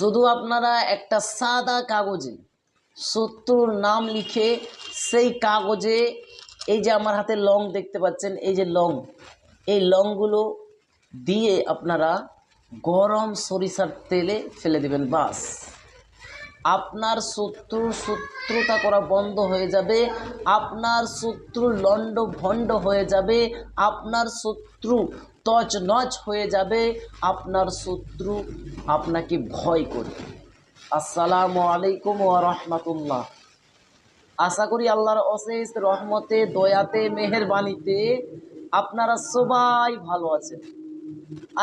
শুধু আপনারা একটা সাদা কাগজে শত্রুর নাম লিখে সেই কাগজে এই যে আমার হাতে লং দেখতে পাচ্ছেন, এই যে লং, এই লংগুলো দিয়ে আপনারা গরম সরিষার তেলে ফেলে দেবেন, বাস। আপনার শত্রু শত্রুতা করা বন্ধ হয়ে যাবে, আপনার শত্রু লণ্ড ভণ্ড হয়ে যাবে, আপনার শত্রু তছ নচ হয়ে যাবে আপনার শত্রু আপনাকে ভয় করবে। আসসালামু আলাইকুম ওয়া রাহমাতুল্লাহ। আশা করি আল্লাহর অশেষ রহমতে, দয়াতে, মেহেরবানিতে আপনারা সবাই ভালো আছেন।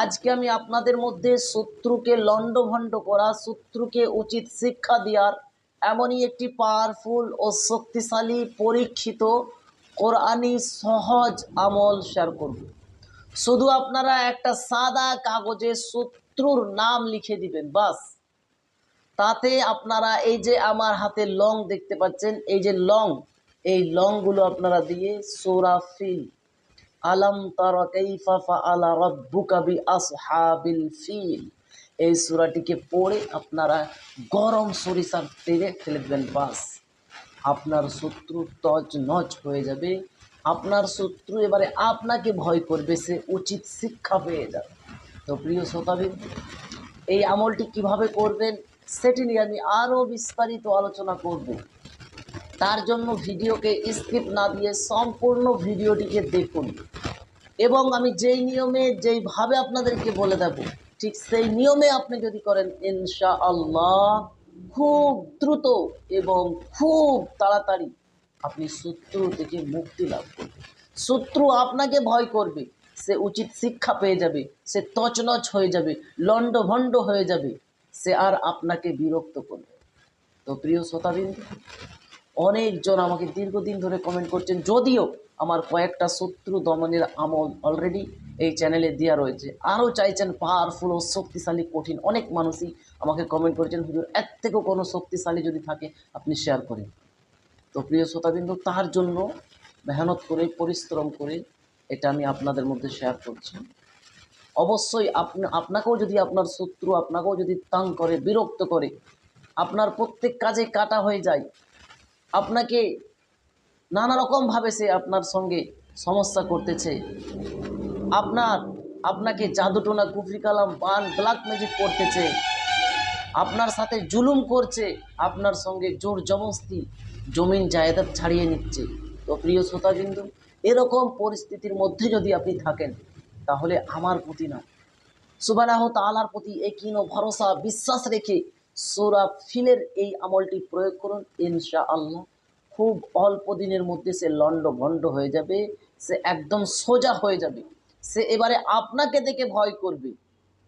আজকে আমি আপনাদের মধ্যে শত্রুকে লণ্ডভণ্ড করা, শত্রুকে উচিত শিক্ষা দেওয়ার এমনই একটি পাওয়ারফুল ও শক্তিশালী পরীক্ষিত কোরআনি সহজ আমল শেয়ার করব। শুধু আপনারা একটা সাদা কাগজে শত্রুর নাম লিখে দিবেন, বাস। তাতে আপনারা এই যে আমার হাতে লং দেখতে পাচ্ছেন, এই যে লং, এই লংগুলো আপনারা দিয়ে সোরা ফিল। আলম তারা ফিল। এই সূরাটিকে পড়ে আপনারা গরম সরিষার তেলে ফেলে দেবেন, বাস। আপনার শত্রু তজ নজ হয়ে যাবে আপনার শত্রু এবারে আপনাকে ভয় করবে, সে উচিত শিক্ষা পেয়ে যাবে। তো প্রিয় শ্রোতাবিদ এই আমলটি কীভাবে করবেন সেটি নিয়ে আমি আরও বিস্তারিত আলোচনা করব। তার জন্য ভিডিওকে স্কিপ না দিয়ে সম্পূর্ণ ভিডিওটিকে দেখুন। এবং আমি যেই নিয়মে, যেইভাবে আপনাদেরকে বলে দেব, ঠিক সেই নিয়মে আপনি যদি করেন ইনশা আল্লাহ খুব দ্রুত এবং খুব তাড়াতাড়ি আপনি শত্রু থেকে মুক্তি লাভ করবেন। শত্রু আপনাকে ভয় করবে, সে উচিত শিক্ষা পেয়ে যাবে, সে তছনছ হয়ে যাবে, লণ্ডভণ্ড হয়ে যাবে, সে আর আপনাকে বিরক্ত করবে তো প্রিয় শ্রোতাবিন্দু, অনেকজন আমাকে দীর্ঘদিন ধরে কমেন্ট করছেন, যদিও আমার কয়েকটা শত্রু দমনের আমল অলরেডি এই চ্যানেলে দেওয়া রয়েছে। আরও চাইছেন পাওয়ারফুল ও শক্তিশালী, কঠিন। অনেক মানুষই আমাকে কমেন্ট করেছেন, হুজুর, এর থেকেও কোনো শক্তিশালী যদি থাকে, আপনি শেয়ার করেন। তো প্রিয় শ্রোতাবিন্দু, তার জন্য মেহনত করে, পরিশ্রম করে এটা আমি আপনাদের মধ্যে শেয়ার করছি। অবশ্যই আপনি, আপনাকেও যদি আপনার শত্রু আপনাকেও যদি তাং করে, বিরক্ত করে, আপনার প্রত্যেক কাজে কাটা হয়ে যায়, আপনাকে নানা রকমভাবে সে আপনার সঙ্গে সমস্যা করতেছে, আপনার, আপনাকে জাদুটোনা কুফরি কালাম পান ব্ল্যাক ম্যাজিক করতেছে আপনার সাথে জুলুম করছে, আপনার সঙ্গে জোর জবস্তি জমিন জায়দাত ছাড়িয়ে নিচ্ছে। তো প্রিয় শ্রোতাবিন্দু, এরকম পরিস্থিতির মধ্যে যদি আপনি থাকেন, তাহলে আমার প্রতি না। সুবানাহ তালার প্রতি একইন ভরসা, বিশ্বাস রেখে সোরা ফিলের এই আমলটি প্রয়োগ করুন ইনশা আল্লাহ খুব অল্প দিনের মধ্যে সে লণ্ড ভণ্ড হয়ে যাবে, সে একদম সোজা হয়ে যাবে। সে এবারে আপনাকে দেখে ভয় করবে।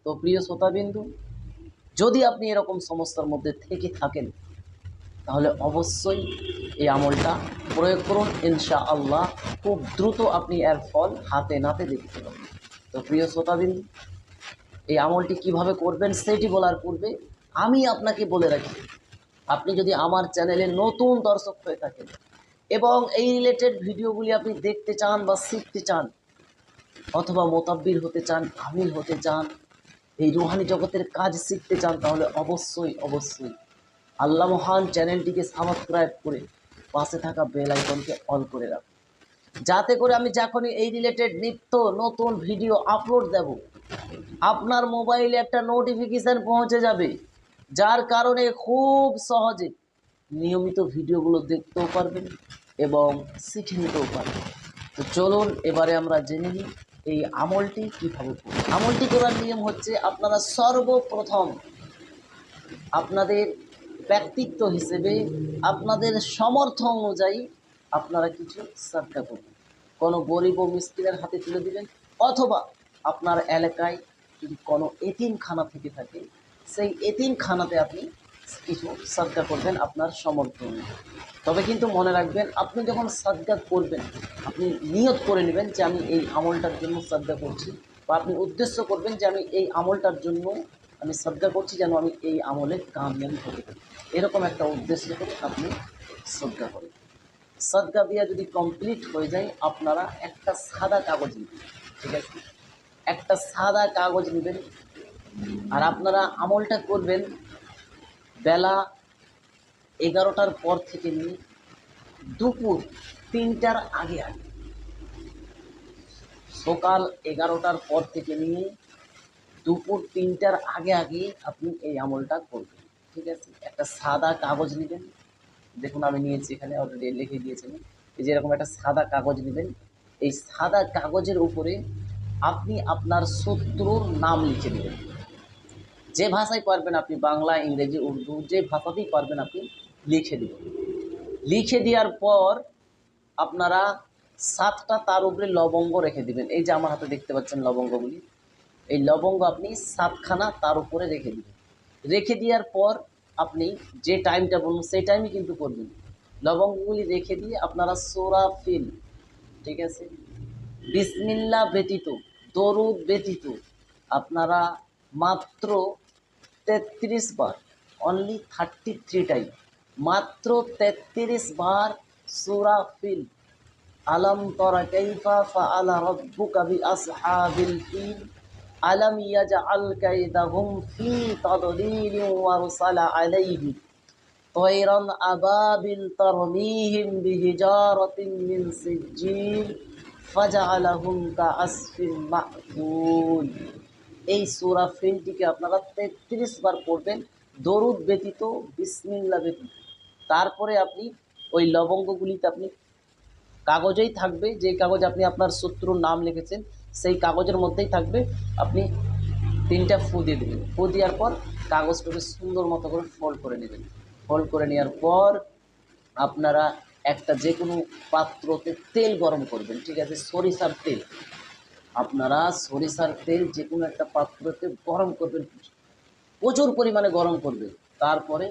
তো প্রিয় শ্রোতাবিন্দু যদি আপনি এরকম সমস্যার মধ্যে থেকে থাকেন, তাহলে অবশ্যই এই আমলটা প্রয়োগ করুন। ইনশা আল্লাহ খুব দ্রুত আপনি এর ফল হাতে নাতে দেখতে পাবেন। তো প্রিয় শ্রোতাবিন্দু, এই আমলটি কীভাবে করবেন সেটি বলার পূর্বে আমি আপনাকে বলে রাখি, আপনি যদি আমার চ্যানেলে নতুন দর্শক হয়ে থাকেন এবং এই রিলেটেড ভিডিওগুলি আপনি দেখতে চান বা শিখতে চান, অথবা মোতাব্বির হতে চান, আমিল হতে চান এই রুহানি জগতের কাজ শিখতে চান, তাহলে অবশ্যই অবশ্যই। আল্লাহ মহান চ্যানেলটিকে সাবস্ক্রাইব করে পাশে থাকা বেল আইকনকে অন করে রাখুন যাতে করে আমি যখনই এই রিলেটেড নিত্য নতুন ভিডিও আপলোড দেব, আপনার মোবাইলে একটা নোটিফিকেশান পৌঁছে যাবে, যার কারণে খুব সহজে নিয়মিত ভিডিওগুলো দেখতেও পারবেন এবং শিখে নিতেও পারবেন। তো চলুন, এবারে আমরা জেনে নিই এই আমলটি কীভাবে আমলটি করার নিয়ম হচ্ছে আপনারা সর্বপ্রথম আপনাদের ব্যক্তিত্ব হিসেবে আপনাদের সমর্থ অনুযায়ী আপনারা কিছু সাদকা করবেন। কোনো গরিব ও মিস্ত্রির হাতে তুলে দিবেন অথবা আপনার এলাকায় যদি কোনো এতিমখানা থেকে থাকে, সেই এতিমখানাতে আপনি কিছু সাদকা করবেন আপনার সমর্থ তবে কিন্তু মনে রাখবেন, আপনি যখন সাদকা করবেন, আপনি নিয়ত করে নেবেন যে আমি এই আমলটার জন্য সাদকা করছি বা আপনি উদ্দেশ্য করবেন যে আমি এই আমলটার জন্য আমি সাদকা করছি যেন আমি এই আমলে কামিয়াবি হতে পারি এরকম একটা উদ্দেশ্য করে আপনি শ্রদ্ধা করেন। সদকা দিয়া যদি কমপ্লিট হয়ে যায়, আপনারা একটা সাদা কাগজ নেবেন, ঠিক আছে? একটা সাদা কাগজ নেবেন, আর আপনারা আমলটা করবেন বেলা এগারোটার পর থেকে নিয়ে দুপুর তিনটার আগে আগে। সকাল এগারোটার পর থেকে নিয়ে দুপুর তিনটার আগে আগে আপনি এই আমলটা করবেন, ঠিক আছে? একটা সাদা কাগজ নেবেন। দেখুন, আমি নিয়েছি এখানে অলরেডি লিখে দিয়েছেন এই যে এরকম একটা সাদা কাগজ নেবেন। এই সাদা কাগজের উপরে আপনি আপনার শত্রুর নাম লিখে দেবেন যে ভাষায় পারবেন আপনি বাংলা, ইংরেজি, উর্দু, যে ভাষাতেই পারবেন আপনি লিখে দেবেন। লিখে দেওয়ার পর আপনারা সাতটা তার উপরে লবঙ্গ রেখে দিবেন। এই যে আমার হাতে দেখতে পাচ্ছেন লবঙ্গগুলি। এই লবঙ্গ আপনি সাতখানা তার উপরে রেখে দিবেন। রেখে দেওয়ার পর আপনি যে টাইমটা বলুন সেই টাইমে কিন্তু করবেন। লবঙ্গগুলি রেখে দিয়ে আপনারা সোরা ফিল, ঠিক আছে? বিসমিল্লা ব্যতীত, দরুদ ব্যতীত আপনারা মাত্র তেত্রিশ বার অনলি থার্টি থ্রি টাইম মাত্র তেত্রিশ বার সুরা ফিল আলম তরা কাইফা ফাআলা রাব্বুকা বিআসহাবিল ফিল আলম ইয়াজআল কাইদাহুম ফি তাদলিল ওয়ারসালা আলাইহিম طيرا أبابل ترميهم بحجارة من سجيل فجعلهم كعصف مأكول এই সুরা ফিলটিকে আপনারা তেত্রিশ বার পড়বেন। দরুদ ব্যতীত, বিসমিল্লা ব্যতীত। তারপরে আপনি ওই লবঙ্গগুলিতে আপনি কাগজেই থাকবে যে কাগজ আপনি আপনার শত্রুর নাম লিখেছেন, সেই কাগজের মধ্যেই থাকবে। আপনি তিনটা ফু দিয়ে দেবেন। ফু দেওয়ার পর কাগজটাকে সুন্দর মতো করে ফোল্ড করে নেবেন। ফোল্ড করে নেওয়ার পর আপনারা একটা যে কোনো পাত্রতে তেল গরম করবেন। ঠিক আছে, সরিষার তেল। আপনারা সরিষার তেল যে কোনো একটা পাত্রতে গরম করবেন, প্রচুর পরিমাণে গরম করবেন তারপরে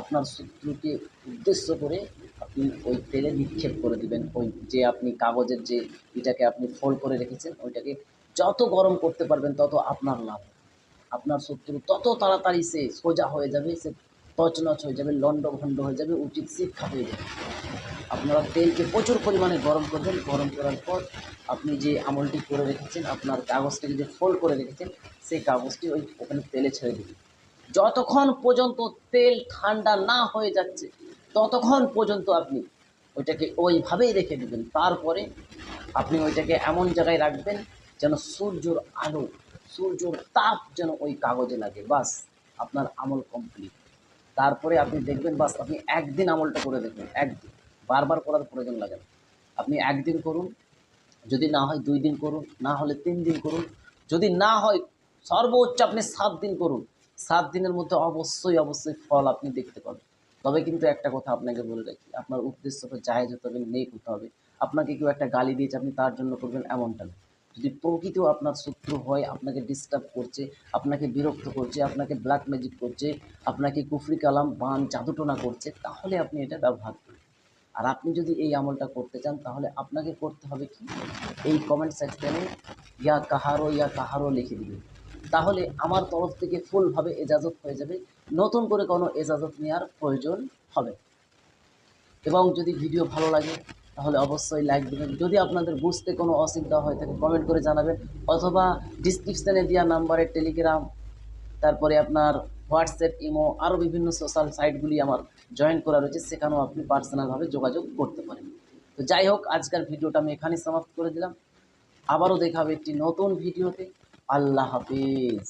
আপনার শত্রুকে উদ্দেশ্য করে আপনি ওই তেলে নিক্ষেপ করে দিবেন। ওই যে আপনি কাগজের যে এটাকে আপনি ফোল্ড করে রেখেছেন, ওইটাকে যত গরম করতে পারবেন তত আপনার লাভ। আপনার শত্রু তত তাড়াতাড়ি সে সোজা হয়ে যাবে, সে তছনছ হয়ে যাবে লন্ড ভণ্ড হয়ে যাবে, উচিত শিক্ষা হয়ে যাবে। আপনারা তেলকে প্রচুর পরিমাণে গরম করবেন। গরম করার পর আপনি যে আমলটি করে রেখেছেন, আপনার কাগজটিকে যে ফোল্ড করে রেখেছেন, সেই কাগজটি ওই ওখানে তেলে ছেড়ে দিবেন। যতক্ষণ পর্যন্ত তেল ঠান্ডা না হয়ে যাচ্ছে, ততক্ষণ পর্যন্ত আপনি ওইটাকে ওইভাবেই রেখে দেবেন। তারপরে আপনি ওইটাকে এমন জায়গায় রাখবেন যেন সূর্যর আলো, সূর্যর তাপ যেন ওই কাগজে লাগে। বাস, আপনার আমল কমপ্লিট তারপরে আপনি দেখবেন, বাস আপনি একদিন আমলটা করে দেখবেন, একদিন। বারবার করার প্রয়োজন লাগে না। আপনি একদিন করুন, যদি না হয় দুই দিন করুন, না হলে তিন দিন করুন, যদি না হয় সর্বোচ্চ আপনি সাত দিন করুন। সাত দিনের মধ্যে অবশ্যই অবশ্যই ফল আপনি দেখতে পাবেন। তবে কিন্তু একটা কথা আপনাকে বলে রাখি, আপনার উদ্দেশ্যটা জায়েজ হতে হবে, নেক হতে হবে। আপনাকে কেউ একটা গালি দিয়েছে, আপনি তার জন্য করবেন এমনটা না। যদি প্রকৃত আপনার শত্রু হয়, আপনাকে ডিস্টার্ব করছে, আপনাকে বিরক্ত করছে, আপনাকে ব্ল্যাক ম্যাজিক করছে, আপনাকে কুফরি কালাম, বান, জাদুটোনা করছে, তাহলে আপনি এটা ব্যবহার করুন। আর আপনি যদি এই আমলটা করতে চান, তাহলে আপনাকে করতে হবে কি? এই কমেন্ট সেকশনে ইয়া কাহারো ইয়া কাহারো লিখে দিবেন। তাহলে আমার তরফ থেকে ফুলভাবে এজাজত হয়ে যাবে। নতুন করে কোনো এজাজত নেওয়ার প্রয়োজন হবে এবং যদি ভিডিও ভালো লাগে, তাহলে অবশ্যই লাইক দেবেন। যদি আপনাদের বুঝতে কোনো অসুবিধা হয় থাকে কমেন্ট করে জানাবেন। অথবা ডিসক্রিপশানে দেওয়া নাম্বারে টেলিগ্রাম তারপরে আপনার হোয়াটসঅ্যাপ, ইমো আরও বিভিন্ন সোশ্যাল সাইটগুলি আমার জয়েন করা রয়েছে, সেখানেও আপনি পার্সোনালভাবে যোগাযোগ করতে পারেন। তো যাই হোক, আজকের ভিডিওটা আমি এখানেই সমাপ্ত করে দিলাম। আবারও দেখাবে একটি নতুন ভিডিওতে। আল্লাহ হাফিজ।